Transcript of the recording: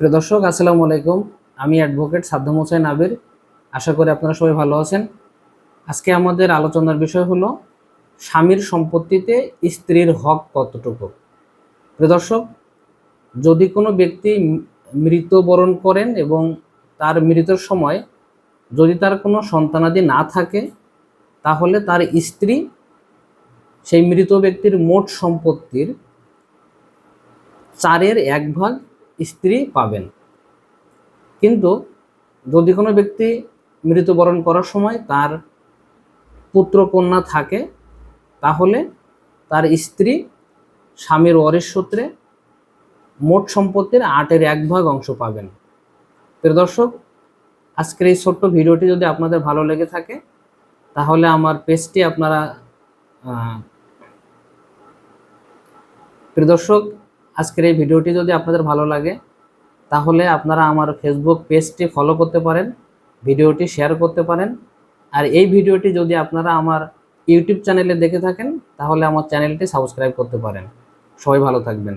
প্রিয় দর্শক, আসসালামু আলাইকুম। আমি অ্যাডভোকেট সাদ্দাম হোসেন আবির। আশা করি আপনারা সবাই ভালো আছেন। আজকে আমাদের আলোচনার বিষয় হলো, স্বামীর সম্পত্তিতে স্ত্রীর হক কতটুকু? প্রিয় দর্শক, যদি কোনো ব্যক্তি মৃত্যুবরণ করেন এবং তার মৃত্যুর সময় যদি তার কোনো সন্তানাদি না থাকে, তাহলে তার স্ত্রী সেই মৃত ব্যক্তির মোট সম্পত্তির চারের এক ভাগ স্ত্রী পাবেন। কিন্তু যদি কোনো ব্যক্তি মৃত্যুবরণ করার সময় তার পুত্র কন্যা থাকে, তাহলে তার স্ত্রী স্বামীর ওয়ারিশ সূত্রে মোট সম্পত্তির আটের এক ভাগ অংশ পাবেন। প্রিয় দর্শক, আজকের এই ছোট্ট ভিডিওটি যদি আপনাদের ভালো লেগে থাকে, তাহলে আমার পেজটি আপনারা প্রিয় দর্শক আজকের এই ভিডিওটি যদি আপনাদের ভালো লাগে, তাহলে আপনারা আমার ফেসবুক পেজটি ফলো করতে পারেন, ভিডিওটি শেয়ার করতে পারেন। আর এই ভিডিওটি যদি আপনারা আমার ইউটিউব চ্যানেলে দেখে থাকেন, তাহলে আমার চ্যানেলটি সাবস্ক্রাইব করতে পারেন। সবাই ভালো থাকবেন।